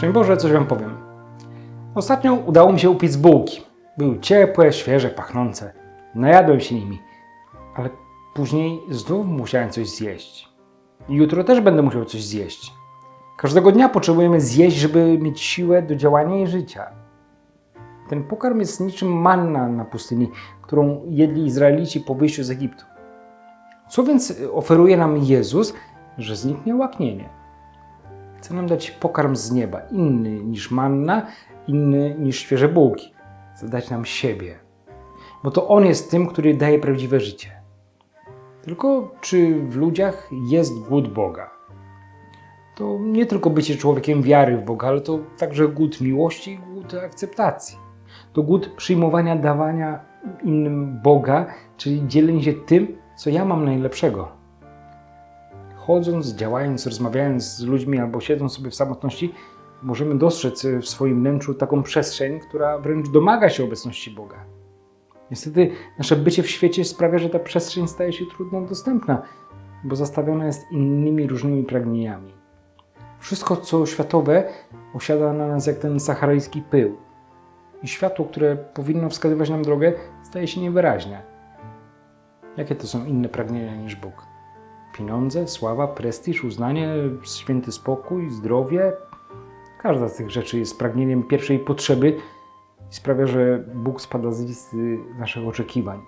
Szczęść Boże, coś Wam powiem. Ostatnio udało mi się upiec bułki. Były ciepłe, świeże, pachnące. Najadłem się nimi, ale później znów musiałem coś zjeść. Jutro też będę musiał coś zjeść. Każdego dnia potrzebujemy zjeść, żeby mieć siłę do działania i życia. Ten pokarm jest niczym manna na pustyni, którą jedli Izraelici po wyjściu z Egiptu. Co więc oferuje nam Jezus, że zniknie łaknienie? Chce nam dać pokarm z nieba, inny niż manna, inny niż świeże bułki. Chce dać nam siebie. Bo to On jest tym, który daje prawdziwe życie. Tylko czy w ludziach jest głód Boga? To nie tylko bycie człowiekiem wiary w Boga, ale to także głód miłości i głód akceptacji. To głód przyjmowania, dawania innym Boga, czyli dzielenie się tym, co ja mam najlepszego chodząc, działając, rozmawiając z ludźmi albo siedząc sobie w samotności, możemy dostrzec w swoim wnętrzu taką przestrzeń, która wręcz domaga się obecności Boga. Niestety nasze bycie w świecie sprawia, że ta przestrzeń staje się trudno dostępna, bo zastawiona jest innymi różnymi pragnieniami. Wszystko, co światowe, osiada na nas jak ten saharyjski pył. I światło, które powinno wskazywać nam drogę, staje się niewyraźne. Jakie to są inne pragnienia niż Bóg? Pieniądze, sława, prestiż, uznanie, święty spokój, zdrowie. Każda z tych rzeczy jest pragnieniem pierwszej potrzeby i sprawia, że Bóg spada z listy naszych oczekiwań.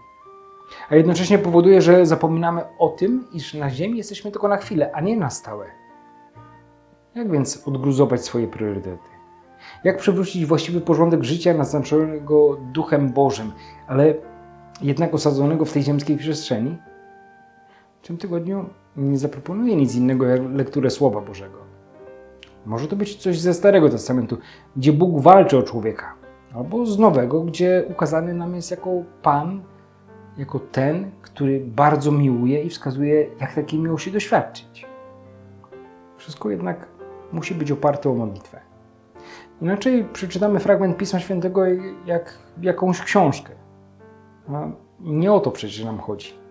A jednocześnie powoduje, że zapominamy o tym, iż na Ziemi jesteśmy tylko na chwilę, a nie na stałe. Jak więc odgruzować swoje priorytety? Jak przywrócić właściwy porządek życia naznaczonego Duchem Bożym, ale jednak osadzonego w tej ziemskiej przestrzeni? W tym tygodniu nie zaproponuję nic innego jak lekturę Słowa Bożego. Może to być coś ze Starego Testamentu, gdzie Bóg walczy o człowieka, albo z Nowego, gdzie ukazany nam jest jako Pan, jako ten, który bardzo miłuje i wskazuje, jak takiej miłości doświadczyć. Wszystko jednak musi być oparte o modlitwę. Inaczej przeczytamy fragment Pisma Świętego jak jakąś książkę. A nie o to przecież nam chodzi.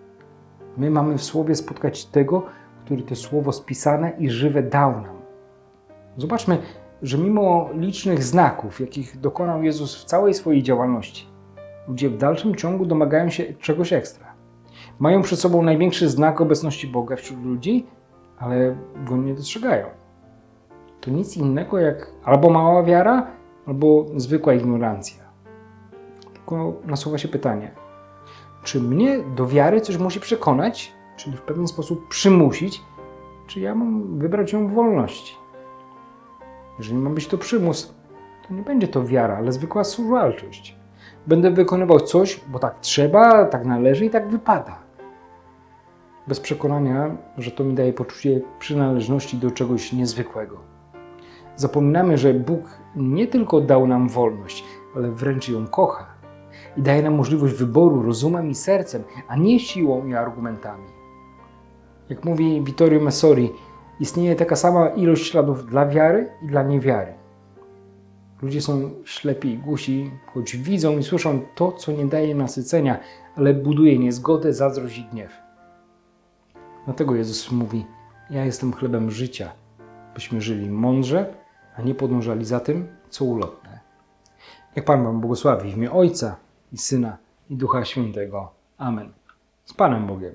My mamy w Słowie spotkać tego, który to Słowo spisane i żywe dał nam. Zobaczmy, że mimo licznych znaków, jakich dokonał Jezus w całej swojej działalności, ludzie w dalszym ciągu domagają się czegoś ekstra. Mają przed sobą największy znak obecności Boga wśród ludzi, ale go nie dostrzegają. To nic innego jak albo mała wiara, albo zwykła ignorancja. Tylko nasuwa się pytanie – czy mnie do wiary coś musi przekonać, czyli w pewien sposób przymusić, czy ja mam wybrać ją w wolności. Jeżeli ma być to przymus, to nie będzie to wiara, ale zwykła służalczość. Będę wykonywał coś, bo tak trzeba, tak należy i tak wypada. Bez przekonania, że to mi daje poczucie przynależności do czegoś niezwykłego. Zapominamy, że Bóg nie tylko dał nam wolność, ale wręcz ją kocha i daje nam możliwość wyboru rozumem i sercem, a nie siłą i argumentami. Jak mówi Vittorio Messori, istnieje taka sama ilość śladów dla wiary i dla niewiary. Ludzie są ślepi i głusi, choć widzą i słyszą to, co nie daje nasycenia, ale buduje niezgodę, zazdrość i gniew. Dlatego Jezus mówi: Ja jestem chlebem życia, byśmy żyli mądrze, a nie podążali za tym, co ulotne. Jak Pan Wam błogosławi w imię Ojca i Syna i Ducha Świętego. Amen. Z Panem Bogiem.